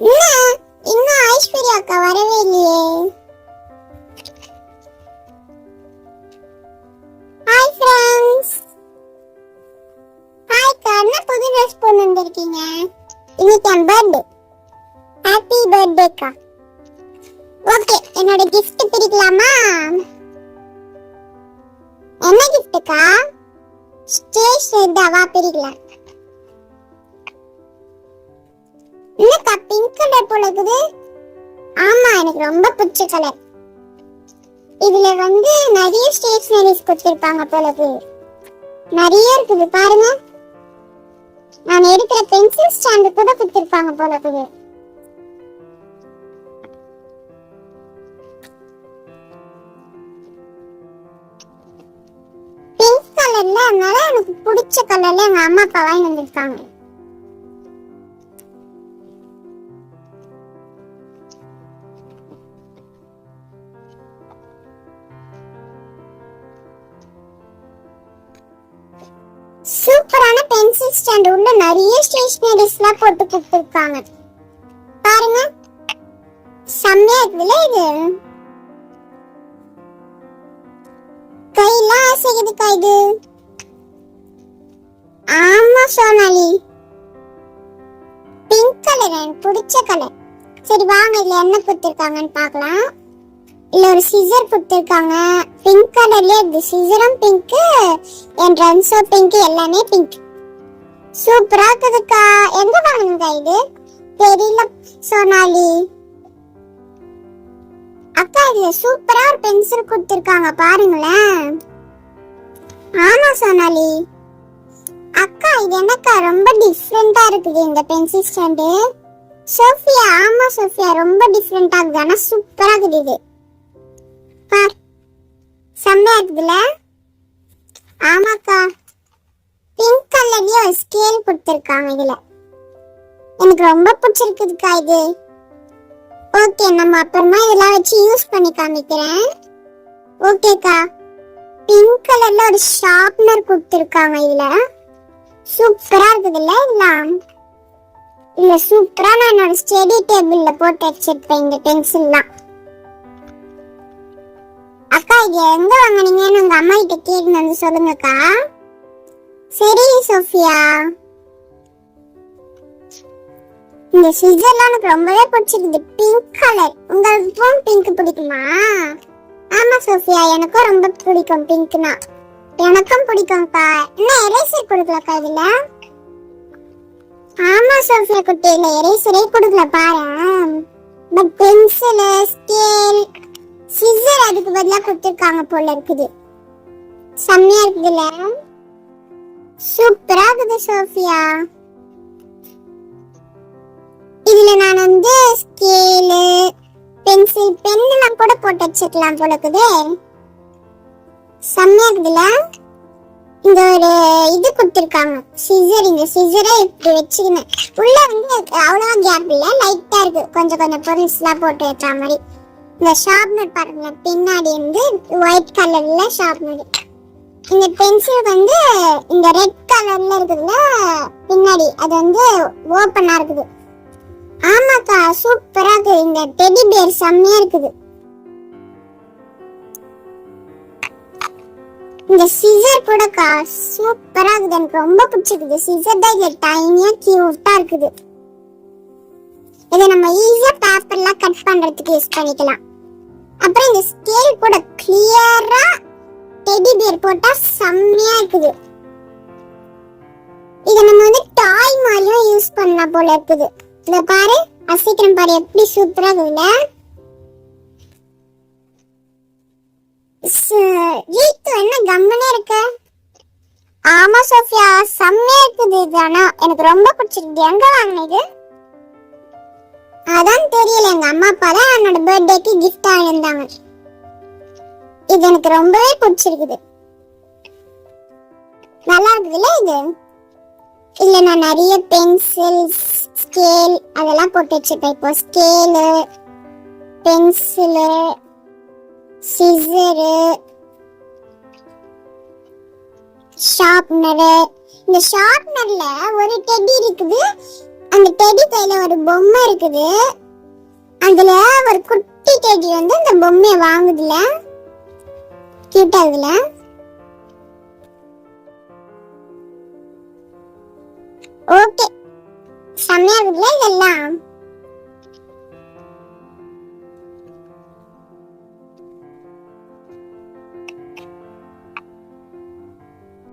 இன்னும் ஐஸ்வர்யா அக்கா வரவே இல்லையே. ஹாய் ஃப்ரெண்ட்ஸ் ஹாய் அக்கா. என்ன புது ட்ரெஸ் போட்டு வந்திருக்கீங்க? இன்னைக்கு என் பர்த்டே ஹாப்பி பர்த்டே அக்கா. ஓகே என்னோட கிஃப்ட் பிரிக்கலாமா? என்ன கிஃப்ட்டுக்கா ஸ்டேஷ் இருந்தாவா பிரிக்கலாம்? கலர் போல இருக்குது. ஆமா எனக்கு ரொம்ப பிடிச்ச கலர் இதுல வந்து நிறைய ஸ்டேஷனரிஸ் கொடுத்திருப்பாங்க போல நிறைய இருக்குது பாருங்க. நான் எடுக்கிற பென்சில் ஸ்டாண்டு கூட கொடுத்திருப்பாங்க போல இருக்குது. பிங்க் கலர்ல அதனால எனக்கு பிடிச்ச கலர்ல எங்க அம்மா அப்பா வாங்கி வந்திருக்காங்க. பென்சில் ஸ்டாண்ட் உள்ள நிறைய ஸ்டேஷனரிஸ்லாம் போட்டு கொடுத்துருக்காங்க. பாருங்க. செம்மையா இருக்குல்ல இது? கையெல்லாம் அசைக்குதுக்கா இது? ஆமா சோனாலி. பிங்க் கலர் எனக்கு பிடிச்ச கலர் சரி வாங்க. இதுல என்ன கொடுத்துருக்காங்கன்னு பார்க்கலாம். இல்ல ஒரு சிசர் கொடுத்துருக்காங்க. பிங்க் கலர்லயே இருக்கு சிசரும் பிங்க் என் ட்ரென்ஸோ பிங்க் எல்லாமே பிங்க் சூப்பரா இருக்குதுக்கா. எங்க வாங்குங்க இது? தெரியல சோனாலி. அக்கா இதுல சூப்பரா ஒரு பென்சில் கொடுத்துருக்காங்க பாருங்களேன். ஆமா சோனாலி. அக்கா இது என்னக்கா ரொம்ப டிஃப்ரெண்டா இருக்குது இந்த பென்சில் ஸ்டாண்டு சோஃபியா ஆமா சோஃபியா ரொம்ப டிஃப்ரெண்டா இருக்குது. ஆனா சூப்பரா இருக்குது இது. பார். செம்மையா இருக்குதுல்ல? ஆமாக்கா. பிங்க் கலர்லயே ஒரு ஸ்கேல் கொடுத்துருக்காங்க இதுல. எனக்கு ரொம்ப பிடிச்சிருக்குதுக்கா இது. ஓகே நம்ம அப்புறமா இதெல்லாம் வச்சு யூஸ் பண்ணி காமிக்கிறேன். ஓகேக்கா பிங்க் கலர்ல ஒரு ஷார்ப்னர் கொடுத்துருக்காங்க இதுல. சூப்பரா இருக்குதுல்ல இதெல்லாம்? இல்ல சூப்பரா நான் என்னோட ஸ்டடி டேபிள்ல போட்டு வச்சிருப்பேன் இந்த பென்சில்லாம் அக்கா இது எங்க வாங்குனீங்கன்னு உங்க அம்மா கிட்ட கேட்டு வந்து சொல்லுங்கக்கா. சரி சோஃபியா. இந்த ஸ்விட்சர்லாம் எனக்கு ரொம்பவே பிடிச்சிருக்குது. பிங்க் கலர் உங்களுக்கும் பிங்க் பிடிக்குமா? ஆமா சோஃபியா. எனக்கும் ரொம்ப பிடிக்கும் பிங்க்னா எனக்கும் பிடிக்கும்க்கா. என்ன எரேசர் கொடுக்கலக்கா இதுல? ஆமா சோஃபியா குட்டி. இல்ல எரேசரே கொடுக்கல பாரு. பட் பென்சில் ஸ்கேல் சிசர் அதுக்கு பதிலாக கொடுத்துருக்காங்க போல இருக்குது. செம்மையா இருக்குதுல்ல? சூப்பரா இருக்குது சோஃபியா. இதுல நான் வந்து ஸ்கேலு பென்சில் பென்னுலாம் கூட போட்டு வச்சுக்கலாம் போல இருக்குது. செம்மையா இருக்குதுல இந்த ஒரு இது கொடுத்துருக்காங்க. சிசர் இந்த சிசரை இப்படி வச்சுக்கினேன். உள்ள வந்து அவ்வளவா கேப் இல்லை லைட்டா இருக்கு. கொஞ்சம் கொஞ்சம் பொருள்ஸ்லாம் போட்டு வைக்கிற மாதிரி. இந்த ஷார்ப்னர் பாருங்க பின்னாடி வந்து ஒயிட் கலர்ல ஷார்ப்னர் இந்த பென்சில் வந்து இந்த ரெட் கலர்ல இருக்குதுல பின்னாடி. அது வந்து ஓப்பனா இருக்குது. ஆமாக்கா சூப்பரா இருக்குது இந்த டெடி பேர் செம்மையா இருக்குது. இந்த சிசர் கூடக்கா சூப்பரா இருக்குது. எனக்கு ரொம்ப பிடிச்சிருக்குது. சிசர் தான் இது டைனியா கியூட்டா இருக்குது. இதை நம்ம ஈஸியா பேப்பர்லாம் கட் பண்றதுக்கு யூஸ் பண்ணிக்கலாம். அப்புறம் இந்த ஸ்கேல் கூட கிளியரா டெடி பேர் போட்டா செம்மையா இருக்குது. இத நம்ம வந்து டாய் மாதிரியும் யூஸ் பண்ணலாம் போல இருக்குது. இத பாரு அசீக்கிரம் பாரு எப்படி சூப்பரா இருக்குல்ல ஜீத்து என்ன கம்மனே இருக்க? ஆமா சோஃபியா செம்மையா இருக்குது இது. ஆனா எனக்கு ரொம்ப பிடிச்சிருக்கு. எங்க வாங்கினது அதான் தெரியல. எங்க அம்மா அப்பா தான் என்னோட பர்த்டேக்கு கிஃப்ட் ஆயிருந்தாங்க இது எனக்கு ரொம்பவே பிடிச்சிருக்குது. நல்லா இருக்குதுல்ல இது? இல்ல நான் நிறைய பென்சில் ஸ்கேல் அதெல்லாம் போட்டு வச்சிருப்பேன். இப்போ ஸ்கேலு பென்சிலு சிசரு ஷார்ப்னரு இந்த ஷார்ப்னர்ல ஒரு டெடி இருக்குது. அந்த டெடி கையில ஒரு பொம்மை இருக்குது. அதுல ஒரு குட்டி டெடி வந்து அந்த பொம்மையை வாங்குதுல கியூட்டா இருக்குல்ல ஓகே செம்மையா இருக்குல்ல இதெல்லாம்?